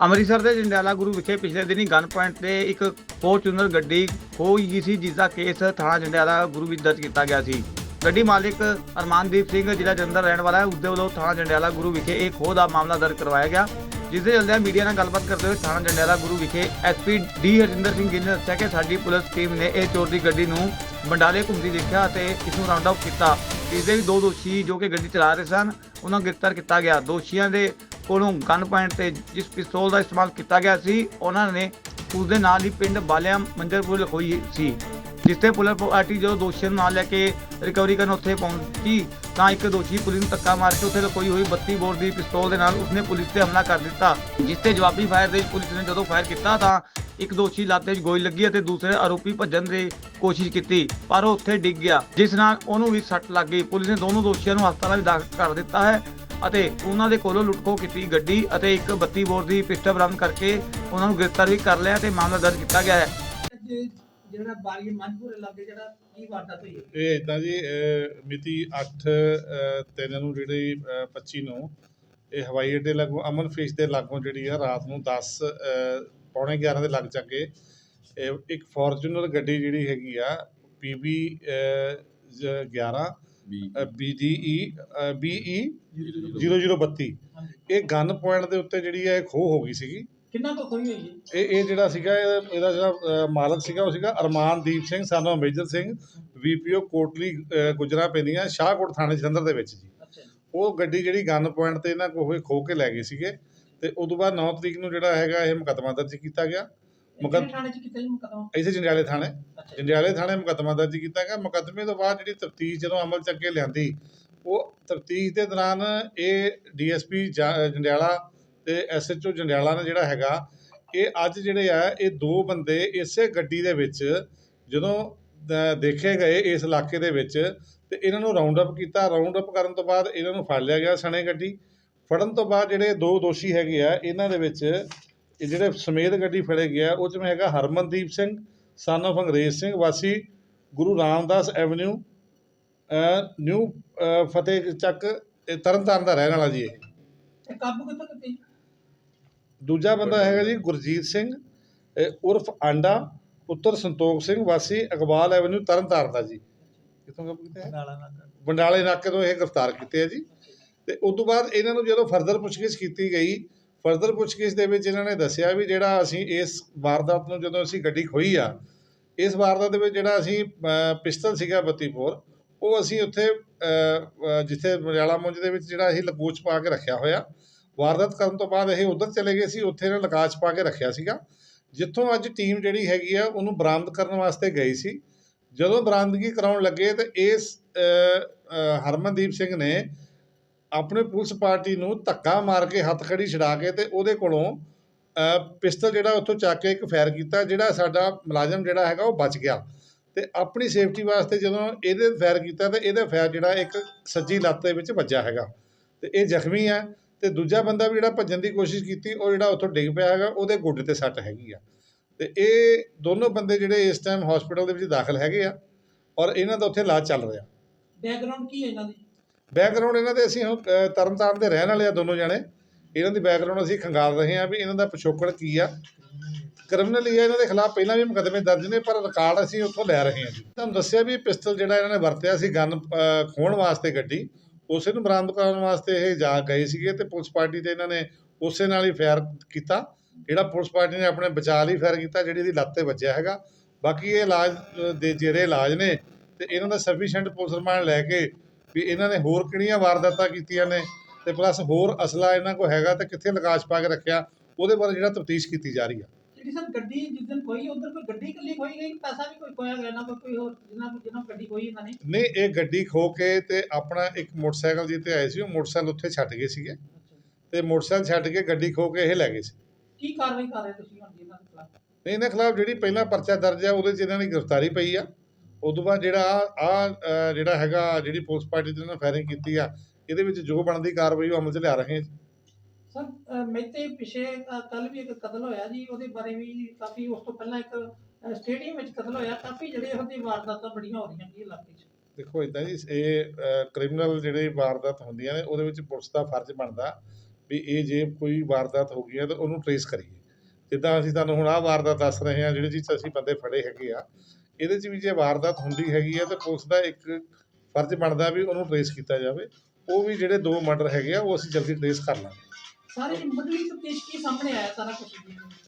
ਅੰਮ੍ਰਿਤਸਰ ਦੇ ਜੰਡਿਆਲਾ ਗੁਰੂ ਵਿਖੇ ਪਿਛਲੇ ਦਿਨੀ ਗਨ ਪੁਆਇੰਟ ਤੇ ਇੱਕ ਫੋਰਚੂਨਰ ਗੱਡੀ ਖੋਈ ਗਈ ਸੀ, ਜਿਸ ਦਾ ਕੇਸ ਥਾਣਾ ਜੰਡਿਆਲਾ ਗੁਰੂ ਵਿੱਚ ਦਰਜ ਕੀਤਾ ਗਿਆ ਸੀ। ਗੱਡੀ ਮਾਲਕ ਅਰਮਾਨਦੀਪ ਸਿੰਘ, ਜ਼ਿਲ੍ਹਾ ਜਲੰਧਰ ਰਹਿਣ ਵਾਲਾ ਹੈ। ਉਸਦੇ ਵੱਲੋਂ ਥਾਣਾ ਜੰਡਿਆਲਾ ਗੁਰੂ ਵਿਖੇ ਇਹ ਖੋਹ ਦਾ ਮਾਮਲਾ ਦਰਜ ਕਰਵਾਇਆ ਗਿਆ, ਜਿਸ ਦੇ ਚਲਦਿਆਂ ਮੀਡੀਆ ਨਾਲ ਗੱਲਬਾਤ ਕਰਦੇ ਹੋਏ ਥਾਣਾ ਜੰਡਿਆਲਾ ਗੁਰੂ ਵਿਖੇ ਐਸਪੀ ਡੀ ਹਰਜਿੰਦਰ ਸਿੰਘ ਗਿੱਲ ਨੇ ਦੱਸਿਆ ਕਿ ਸਾਡੀ ਪੁਲਿਸ ਟੀਮ ਨੇ ਇਹ ਚੋਰ ਦੀ ਗੱਡੀ ਨੂੰ ਬੰਡਾਲੇ ਘੁੰਮਦੀ ਦੇਖਿਆ ਅਤੇ ਇਸ ਨੂੰ ਰਾਉਂਡ ਅਪ ਕੀਤਾ। ਇਸ ਦੇ ਵੀ ਦੋ ਦੋਸ਼ੀ ਜੋ ਕਿ ਗੱਡੀ ਚਲਾ ਰਹੇ ਸਨ, ਉਹਨਾਂ ਨੂੰ ਗ੍ਰਿਫਤਾਰ ਕੀਤਾ ਗਿਆ। ਦੋਸ਼ੀਆਂ ਦੇ ਕੋਲੋਂ ਗਨ ਪੁਆਇੰਟ ਤੇ ਜਿਸ ਪਿਸਤੌਲ ਦਾ ਇਸਤੇਮਾਲ ਕੀਤਾ ਗਿਆ ਸੀ, ਉਹਨਾਂ ਨੇ ਉਸ ਦੇ ਨਾਲ ਹੀ ਪਿੰਡ ਬਾਲਿਆ ਮੰਜਰਪੁਰ ਲਖੋਈ ਸੀ ਜਿਸ ਪੁਲਿਸ ਪਾਰਟੀ ਜਦੋਂ ਦੋਸ਼ੀਆਂ ਨੂੰ ਨਾਲ ਲੈ ਕੇ ਰਿਕਵਰੀ ਕਰਨ ਉੱਥੇ ਪਹੁੰਚੀ, ਤਾਂ ਇੱਕ ਦੋਸ਼ੀ ਪੁਲਿਸ ਨੂੰ ਧੱਕਾ ਮਾਰ ਕੇ ਉੱਥੇ ਲਕੋਈ ਹੋਈ 32 ਬੋਰ ਦੀ ਪਿਸਤੌਲ ਦੇ ਨਾਲ ਉਸਨੇ ਪੁਲਿਸ ਤੇ ਹਮਲਾ ਕਰ ਦਿੱਤਾ, ਜਿਸ ਤੇ ਜਵਾਬੀ ਫਾਇਰ ਦੇ ਪੁਲਿਸ ਨੇ ਜਦੋਂ ਫਾਇਰ ਕੀਤਾ ਤਾਂ ਇੱਕ ਦੋਸ਼ੀ ਲਾਤੇ 'ਚ ਗੋਲੀ ਲੱਗੀ ਅਤੇ ਦੂਸਰੇ ਆਰੋਪੀ ਭੱਜਣ ਦੀ ਕੋਸ਼ਿਸ਼ ਕੀਤੀ, ਪਰ ਉਹ ਉੱਥੇ ਡਿੱਗ ਗਿਆ, ਜਿਸ ਨਾਲ ਉਹਨੂੰ ਵੀ ਸੱਟ ਲੱਗ ਗਈ, ਪੁਲਿਸ ਨੇ ਦੋਨੋਂ ਦੋਸ਼ੀਆਂ ਨੂੰ ਹਸਪਤਾਲ ਵਿੱਚ ਦਾਖਲ ਕਰ ਦਿੱਤਾ ਹੈ ਅਤੇ ਉਹਨਾਂ ਦੇ ਕੋਲੋਂ ਲੁੱਟਖੋ ਕੀਤੀ ਗੱਡੀ ਅਤੇ ਇੱਕ 32 ਬੋਰ ਦੀ ਪਿਸਟਲ ਬਰਾਮਦ ਕਰਕੇ ਉਹਨਾਂ ਨੂੰ ਗ੍ਰਿਫਤਾਰ ਵੀ ਕਰ ਲਿਆ ਤੇ ਮਾਮਲਾ ਦਰਜ ਕੀਤਾ ਗਿਆ ਹੈ। ਜਿਹੜਾ ਬਾਰੀ ਮਨਪੁਰ ਇਲਾਕੇ ਜਿਹੜਾ ਕੀ ਵਾਰਦਾਤ ਹੋਈ ਹੈ? ਇਹ ਇਦਾਂ ਜੀ ਅਹ ਮਿਤੀ 8 3 ਨੂੰ ਜਿਹੜੀ ਅਹ 25 ਨੂੰ ਇਹ ਹਵਾਈ ਅੱਡੇ ਲਾਗੋਂ ਅਮਨ ਫਿਸ਼ ਦੇ ਲਾਗੋਂ ਜਿਹੜੀ ਆ ਰਾਤ ਨੂੰ 10 ਅਹ ਪੌਣੇ 11 ਦੇ ਲੱਗ ਚੱਕੇ ਇਹ ਇੱਕ ਫੋਰਚੂਨਰ ਗੱਡੀ ਜਿਹੜੀ ਹੈਗੀ ਆ ਪੀਬੀ 11 BDE BE 0032 ਇਹ ਗਨ ਪੁਆਇੰਟ ਦੇ ਉੱਤੇ ਜਿਹੜੀ ਹੈ ਖੋ ਹੋ ਗਈ ਸੀਗੀ। ਕਿੰਨਾ ਕੁ ਖੋਈ ਹੋਈ ਹੈ ਇਹ ਇਹ ਜਿਹੜਾ ਸੀਗਾ ਇਹ- ਇਹਦਾ ਜਿਹੜਾ ਮਾਲਕ ਸੀਗਾ ਉਹ ਸੀਗਾ ਅਰਮਾਨਦੀਪ ਸਿੰਘ ਸਾਨੂੰ ਮੇਜਰ ਸਿੰਘ ਵੀਪੀਓ ਕੋਟਲੀ ਗੁਜਰਾ ਪੈਂਦੀਆਂ ਸ਼ਾਹਕੋਟ ਥਾਣੇ ਜਲੰਧਰ ਦੇ ਵਿੱਚ ਜੀ। ਉਹ ਗੱਡੀ ਜਿਹੜੀ ਗਨ ਪੁਆਇੰਟ ਤੇ ਇਹਨਾਂ ਕੋਲ ਖੋ ਕੇ ਲੈ ਗਏ ਸੀਗੇ। ਤੇ ਉਦੋਂ ਬਾਅਦ 9 ਤਰੀਕ ਨੂੰ ਜਿਹੜਾ ਹੈਗਾ ਇਹ ਮੁਕੱਦਮਾ ਦਰਜ ਕੀਤਾ ਗਿਆ। ਇਹ ਮੁਕੱਦ- ਕਿਹੜੇ ਥਾਣੇ ਚ ਕੀਤਾ ਜੀ ਮੁਕਦਮਾ? ਇਸੇ ਜੰਡਿਆਲੇ ਥਾਣੇ। ਜੰਡਿਆਲੇ ਥਾਣੇ ਮੁਕੱਦਮਾ ਦਰਜ ਕੀਤਾ ਗਿਆ। ਮੁਕੱਦਮੇ ਤੋਂ ਬਾਅਦ ਜਿਹੜੀ ਤਫਤੀਸ਼ ਜਦੋਂ ਅਮਲ ਚ ਅੱਗੇ ਲਿਆਂਦੀ, ਉਹ ਤਫਤੀਸ਼ ਦੇ ਦੌਰਾਨ ਇਹ ਡੀਐਸਪੀ ਜੰਡਿਆਲਾ ਤੇ ਐਸਐਚਓ ਜੰਡਿਆਲਾ ਨੇ ਜਿਹੜਾ ਹੈਗਾ, ਇਹ ਅੱਜ ਜਿਹੜੇ ਆ, ਇਹ ਦੋ ਬੰਦੇ ਇਸੇ ਗੱਡੀ ਦੇ ਵਿੱਚ ਜਦੋਂ ਦੇਖੇ ਗਏ ਇਸ ਇਲਾਕੇ ਦੇ ਵਿੱਚ, ਤੇ ਇਹਨਾਂ ਨੂੰ ਰਾਉਂਡ ਅਪ ਕੀਤਾ। ਰਾਉਂਡ ਅਪ ਕਰਨ ਤੋਂ ਬਾਅਦ ਇਹਨਾਂ ਨੂੰ ਫੜ ਲਿਆ ਗਿਆ ਸਣੇ ਗੱਡੀ। ਫੜਨ ਤੋਂ ਬਾਅਦ ਜਿਹੜੇ ਦੋ ਦੋਸ਼ੀ ਹੈਗੇ ਆ, ਇਹਨਾਂ ਦੇ ਵਿੱਚ ਇਹ ਜਿਹੜੇ ਸਮੇਤ ਗੱਡੀ ਫੜੇ ਗਿਆ, ਉਹ 'ਚ ਮੈਂ ਹੈਗਾ ਹਰਮਨਦੀਪ ਸਿੰਘ ਸਨ of ਅੰਗਰੇਜ਼ ਸਿੰਘ ਵਾਸੀ ਗੁਰੂ ਰਾਮਦਾਸ ਐਵਨਿਊ ਨਿਊ ਫਤਿਹ ਚੱਕ ਇਹ ਤਰਨਤਾਰਨ ਦਾ ਰਹਿਣ ਵਾਲਾ ਜੀ ਇਹ। ਇਹ ਕਾਬੂ ਕਿੱਥੋਂ ਕੀਤੀ? ਜੀ? ਦੂਜਾ ਬੰਦਾ ਹੈਗਾ ਜੀ ਗੁਰਜੀਤ ਸਿੰਘ ਉਰਫ ਆਂਡਾ ਪੁੱਤਰ ਸੰਤੋਖ ਸਿੰਘ ਵਾਸੀ ਇਕਬਾਲ ਐਵਨਿਊ ਤਰਨਤਾਰਨ ਦਾ ਜੀ। ਕਿੱਥੋਂ ਕਾਬੂ ਕੀਤਾ ਹੈ ਬੰਡਾਲੇ ਨਾਕੇ ਤੋਂ। ਇਹ ਗ੍ਰਿਫਤਾਰ ਕੀਤੇ ਆ ਜੀ। ਤੇ ਉਸ ਤੋਂ ਬਾਅਦ ਇਹਨਾਂ ਨੂੰ ਜਦੋਂ ਫਰਦਰ ਪੁੱਛਗਿੱਛ ਕੀਤੀ ਗਈ ਫਰਦਰ ਪੁੱਛਗਿੱਛ ਦੇ ਵਿੱਚ ਇਹਨਾਂ ਨੇ ਦੱਸਿਆ ਵੀ ਜਿਹੜਾ ਅਸੀਂ ਇਸ ਵਾਰਦਾਤ ਨੂੰ ਜਦੋਂ ਅਸੀਂ ਗੱਡੀ ਖੋਈ ਆ ਇਸ ਵਾਰਦਾਤ ਦੇ ਵਿੱਚ ਜਿਹੜਾ ਅਸੀਂ ਅ, ਪਿਸਤਲ ਸੀਗਾ 32 ਉਹ ਅਸੀਂ ਉੱਥੇ ਜਿੱਥੇ ਮਰਿਆਲਾ ਮੁੰਜ ਦੇ ਵਿੱਚ ਜਿਹੜਾ ਅਸੀਂ ਲਕੋਚ ਪਾ ਕੇ ਰੱਖਿਆ ਹੋਇਆ ਵਾਰਦਾਤ ਕਰਨ ਤੋਂ ਬਾਅਦ ਇਹ ਉਧਰ ਚਲੇ ਗਏ ਸੀ ਉੱਥੇ ਇਹਨਾਂ ਲਕਾਚ ਪਾ ਕੇ ਰੱਖਿਆ ਸੀਗਾ। ਜਿੱਥੋਂ ਅੱਜ ਟੀਮ ਜਿਹੜੀ ਹੈਗੀ ਆ ਉਹਨੂੰ ਬਰਾਮਦ ਕਰਨ ਵਾਸਤੇ ਗਈ ਸੀ। ਜਦੋਂ ਬਰਾਮਦਗੀ ਕਰਾਉਣ ਲੱਗੇ ਤੇ ਇਸ ਹਰਮਨਦੀਪ ਸਿੰਘ ਨੇ ਆਪਣੇ ਪੁਲਿਸ ਪਾਰਟੀ ਨੂੰ ਧੱਕਾ ਮਾਰ ਕੇ, ਹੱਥ ਖੜੀ ਛਡਾ ਕੇ ਤੇ ਉਹਦੇ ਕੋਲੋਂ ਪਿਸਤਲ ਜਿਹੜਾ ਉੱਥੋਂ ਚੱਕ ਕੇ ਇੱਕ ਫਾਇਰ ਕੀਤਾ, ਜਿਹੜਾ ਸਾਡਾ ਮੁਲਾਜ਼ਮ ਜਿਹੜਾ ਹੈਗਾ ਉਹ ਬਚ ਗਿਆ। ਤੇ ਆਪਣੀ ਸੇਫਟੀ ਵਾਸਤੇ ਜਦੋਂ ਇਹਦੇ ਫਾਇਰ ਕੀਤਾ ਤੇ ਇਹਦਾ ਫਾਇਰ ਜਿਹੜਾ ਇੱਕ ਸੱਜੀ ਲੱਤ ਦੇ ਵਿੱਚ ਵੱਜਾ ਹੈਗਾ। ਤੇ ਇਹ ਜ਼ਖਮੀ ਹੈ ਤੇ ਦੂਜਾ ਬੰਦਾ ਵੀ ਜਿਹੜਾ ਭੱਜਣ ਦੀ ਕੋਸ਼ਿਸ਼ ਕੀਤੀ, ਉਹ ਜਿਹੜਾ ਉੱਥੋਂ ਡਿੱਗ ਪਿਆ ਹੈਗਾ, ਉਹਦੇ ਗੋਡੇ ਤੇ ਸੱਟ ਹੈਗੀ ਆ। ਤੇ ਇਹ ਦੋਨੋਂ ਬੰਦੇ ਜਿਹੜੇ ਇਸ ਟਾਈਮ ਹਸਪੀਟਲ ਦੇ ਵਿੱਚ ਦਾਖਲ ਹੈਗੇ ਆ ਔਰ ਇਹਨਾਂ ਦਾ ਉੱਥੇ ਇਲਾਜ ਚੱਲ ਰਿਹਾ। ਬੈਕਗ੍ਰਾਉਂਡ ਕੀ ਹੈ ਇਹਨਾਂ ਦੀ? ਬੈਕਗ੍ਰਾਉਂਡ ਇਹਨਾਂ ਦੇ ਅਸੀਂ ਹੁਣ ਤਰਨਤਾਰਨ ਦੇ ਰਹਿਣ ਵਾਲੇ ਆ ਦੋਨੋਂ ਜਣੇ। ਇਹਨਾਂ ਦੀ ਬੈਕਗ੍ਰਾਉਂਡ ਅਸੀਂ ਖੰਗਾਲ ਰਹੇ ਹਾਂ ਵੀ ਇਹਨਾਂ ਦਾ ਪਿਛੋਕੜ ਕੀ ਆ। ਕ੍ਰਿਮੀਨਲੀ ਇਹਨਾਂ ਦੇ ਖਿਲਾਫ ਪਹਿਲਾਂ ਵੀ ਮੁਕੱਦਮੇ ਦਰਜ ਨੇ, ਪਰ ਰਿਕਾਰਡ ਅਸੀਂ ਉੱਥੋਂ ਲੈ ਰਹੇ ਹਾਂ ਜੀ। ਤੁਹਾਨੂੰ ਦੱਸਿਆ ਵੀ ਪਿਸਤਲ ਜਿਹੜਾ ਇਹਨਾਂ ਨੇ ਵਰਤਿਆ ਸੀ ਗਨ ਖੋਣ ਵਾਸਤੇ ਗੱਡੀ, ਉਸੇ ਨੂੰ ਬਰਾਮਦ ਕਰਨ ਵਾਸਤੇ ਇਹ ਜਾ ਗਏ ਸੀਗੇ ਤੇ ਪੁਲਿਸ ਪਾਰਟੀ ਤੇ ਇਹਨਾਂ ਨੇ ਉਸੇ ਨਾਲ ਹੀ ਫਾਇਰ ਕੀਤਾ। ਜਿਹੜਾ ਪੁਲਿਸ ਪਾਰਟੀ ਨੇ ਆਪਣੇ ਬਚਾਅ ਲਈ ਫਾਇਰ ਕੀਤਾ, ਜਿਹੜੀ ਇਹਦੀ ਲੱਤ ਤੇ ਵੱਜਿਆ ਹੈਗਾ। ਬਾਕੀ ਇਹ ਇਲਾਜ ਦੇ ਜਿਹੜੇ ਇਲਾਜ ਨੇ, ਤੇ ਇਹਨਾਂ ਦਾ ਸਫੀਸ਼ੀਐਂਟ ਪੁਲਿਸ ਰਿਮਾਂਡ ਲੈ ਕੇ ਵੀ ਇਹਨਾਂ ਨੇ ਹੋਰ ਕਿਹੜੀਆਂ ਵਾਰਦਾਤਾਂ ਕੀਤੀਆਂ ਨੇ ਤੇ ਪਲੱਸ ਹੋਰ ਅਸਲਾ ਇਹਨਾਂ ਕੋਲ ਹੈਗਾ ਤੇ ਕਿੱਥੇ ਲਕਾਸ਼ ਪਾ ਕੇ ਰੱਖਿਆ ਉਹਦੇ ਬਾਰੇ ਜਿਹੜਾ ਤਫਤੀਸ਼ ਕੀਤੀ ਜਾ ਰਹੀ ਆ। ਜਿਹੜੀ ਸਰ ਗੱਡੀ ਜਿਸ ਦਿਨ ਖੋਈ ਉਧਰ ਕੋਈ ਗੱਡੀ ਇਕੱਲੀ ਖੋਈ ਗਈ ਪੈਸਾ ਵੀ ਕੋਈ ਖੋਇਆ ਗਿਆ ਨਾ ਕੋਈ ਕੋਈ ਹੋਰ ਜਿਨ੍ਹਾਂ ਕੋਲ ਜਿਨ੍ਹਾਂ ਕੋਲ ਗੱਡੀ ਖੋਈ ਇਹਨਾਂ ਨੇ? ਨਹੀਂ ਇਹ ਗੱਡੀ ਖੋ ਕੇ ਤੇ ਆਪਣਾ ਇੱਕ ਮੋਟਰਸਾਈਕਲ ਜਿੱਤੇ ਆਏ ਸੀ ਉਹ ਮੋਟਰਸਾਈਕਲ ਉੱਥੇ ਛੱਡ ਗਏ ਸੀਗੇ। ਤੇ ਮੋਟਰਸਾਈਕਲ ਛੱਡ ਕੇ ਗੱਡੀ ਖੋ ਕੇ ਇਹ ਲੈ ਗਏ ਸੀ। ਕੀ ਕਾਰਵਾਈ ਕਰ ਰਹੇ ਤੁਸੀਂ ਹੁਣ ਇਹਨਾਂ ਦੇ ਖਿਲਾਫ? ਤੇ ਇਹਨਾਂ ਖਿਲਾਫ ਜਿਹੜੀ ਪਹਿਲਾ ਪਰਚਾ ਦਰਜ ਆ ਉਹਦੇ 'ਚ ਇਹਨਾਂ ਦੀ ਗ੍ਰਿਫਤਾਰੀ ਪਈ ਆ। ਉਦੋਂ ਬਾਅਦ ਜਿਹੜਾ ਆ ਜਿਹੜਾ ਹੈਗਾ ਜਿਹੜੀ ਪੁਲਿਸ ਪਾਰਟੀ ਦੇ ਨਾਲ ਫਾਇਰਿੰਗ ਕੀਤੀ ਆ ਇਹਦੇ ਵਿੱਚ ਜੋ ਬਣਦੀ ਕਾਰਵਾਈ ਉਹ ਅਮਲ 'ਚ ਲਿਆ ਰਹੇ ਸਰ ਮੇਤੇ ਪਿਛੇ ਕੱਲ ਵੀ ਇੱਕ ਕਤਲ ਹੋਇਆ ਜੀ ਉਹਦੇ ਬਾਰੇ ਵੀ ਕਾਫੀ ਉਸ ਤੋਂ ਪਹਿਲਾਂ ਇੱਕ ਸਟੇਡੀਅਮ ਵਿੱਚ ਕਤਲ ਹੋਇਆ ਕਾਫੀ ਜਿਹੜੇ ਉਹਦੀ ਵਾਰਦਾਤਾਂ ਬੜੀਆਂ ਹੋ ਰਹੀਆਂ ਜੀ ਇਲਾਕੇ 'ਚ। ਦੇਖੋ ਇਦਾਂ ਜੀ ਇਹ ਕ੍ਰਿਮੀਨਲ ਜਿਹੜੇ ਵਾਰਦਾਤ ਹੁੰਦੀਆਂ ਨੇ ਉਹਦੇ ਵਿੱਚ ਪੁਲਿਸ ਦਾ ਫਰਜ਼ ਬਣਦਾ ਵੀ ਇਹ ਜੇ ਕੋਈ ਵਾਰਦਾਤ ਹੋ ਗਈ ਹੈ ਤਾਂ ਉਹਨੂੰ ਟਰੇਸ ਕਰੀਏ। ਜਿੱਦਾਂ ਅਸੀਂ ਤੁਹਾਨੂੰ ਹੁਣ ਆਹ ਵਾਰਦਾਤ ਦੱਸ ਰਹੇ ਹਾਂ ਜਿਹੜੇ ਚੀਜ਼ ਅਸੀਂ ਬੰਦੇ ਫੜੇ ਹੈਗੇ ਆ ਇਹਦੇ 'ਚ ਵੀ ਜੇ ਵਾਰਦਾਤ ਹੁੰਦੀ ਹੈਗੀ ਆ ਤਾਂ ਪੁਲਿਸ ਦਾ ਇੱਕ ਫਰਜ਼ ਬਣਦਾ ਵੀ ਉਹਨੂੰ ਟਰੇਸ ਕੀਤਾ ਜਾਵੇ। ਉਹ ਵੀ ਜਿਹੜੇ ਦੋ ਮਰਡਰ ਹੈਗੇ ਆ, ਉਹ ਅਸੀਂ ਜਲਦੀ ਟਰੇਸ ਕਰ ਲਾਂਗੇ। ਸਾਰੇ ਮੁੱਢਲੀ ਤਫਤੀਸ਼ ਕੀ ਸਾਹਮਣੇ ਆਇਆ ਸਾਰਾ ਕੁਝ